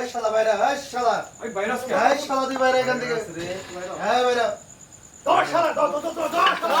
এই শালা বাইরে এই শালা ওই ভাইরাস কে এই শালা তুই বাইরে এখান থেকে হ্যাঁ বাইরে শালা দর শালা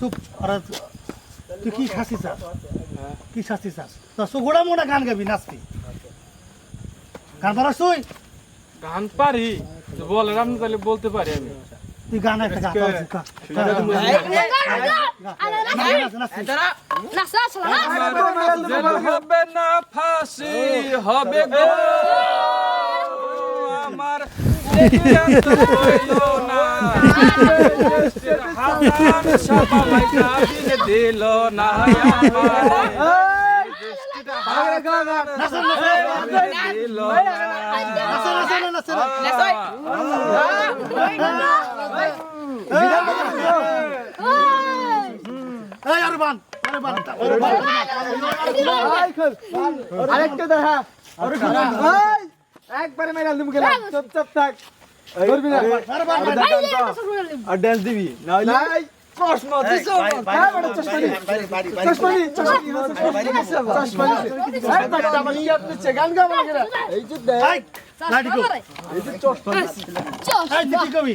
চুপ আরে তুই কি শাস্তি চাস কি শাস্তি চাস তো সুগুড়া মোড়া গান গাবি নাচবি গান পারাস তুই গান পারি বলেন আপনি তাহলে বলতে পারি আমি তুই গান একটা গা। হবে না ফাঁসি হবে গো আমার হইল না দিল না দিল নাচে, নাচে, নাচে, নাচে। এই আরে বান আরে বান আরে বান আরেকটা দেখা একবারে মাইরা দিমু গেলাম চুপ চুপ থাক করবি না আর ড্যান্স দিবি না হইলে প্রশ্ন দিছো হ্যাঁ বড় চশমা। নি চশমা। নি চশমা নি চশমা নি এই বাচ্চা মানে ইয়াত দিচ্ছে গান গাবো কেন এই যে দেখ এই কো এই যে চশমা এই তুই কবি?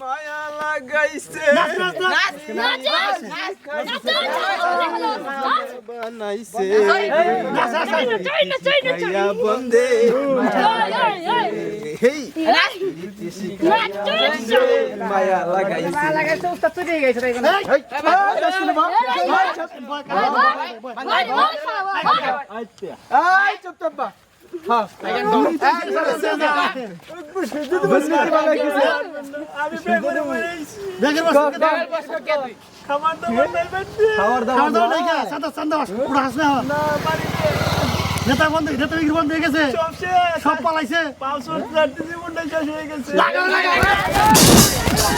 মায়া লাগাইছে বানাইছে বন্দে মায়া লাগাইছে হ্যাঁ নেতা বন্ধ নেতা বিক্রি বন্ধ হয়ে গেছে সব পালাইছে লাগা, লাগা, লাগা।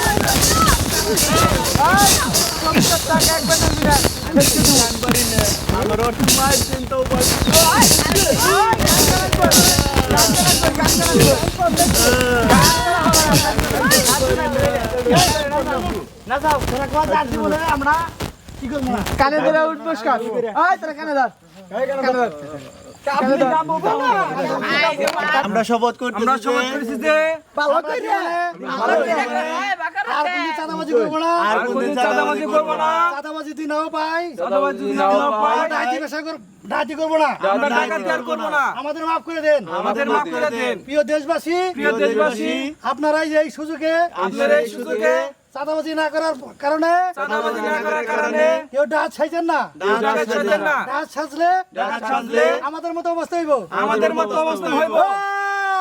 না যাও তোরা কোয়া যাচ্ছি বলে আমরা কি করব? কানে ধরে উঠবস কান আয় তোরা কানে ধর। আমরা শপথ করতে আমরা সবাই করেছি যে ভালো করে ভালো করে আর কোন চাঁদাবাজি করব না। আর কোনদিন চাঁদাবাজি করব না। চাঁদাবাজি তুই নাও পাই। চাঁদাবাজি যদি না পাই। ডাইতি পেশা কর ডাইতি করব না। আমরা ডাকাতি আর করব না। আমাদের মাফ করে দেন। আমাদের মাফ করে দেন। প্রিয় দেশবাসী প্রিয় দেশবাসী আপনারাই যে এই সুযোগে আপনার এই সুযোগে চাঁদাবাজি না করার কারণে চাঁদাবাজি না করার কারণে কেউ ডাচ ছাইছেন না না ডাচ ছাঁচলে ছাড়লে আমাদের মতো অবস্থা হইব আমাদের মতো অবস্থা হইব আহ!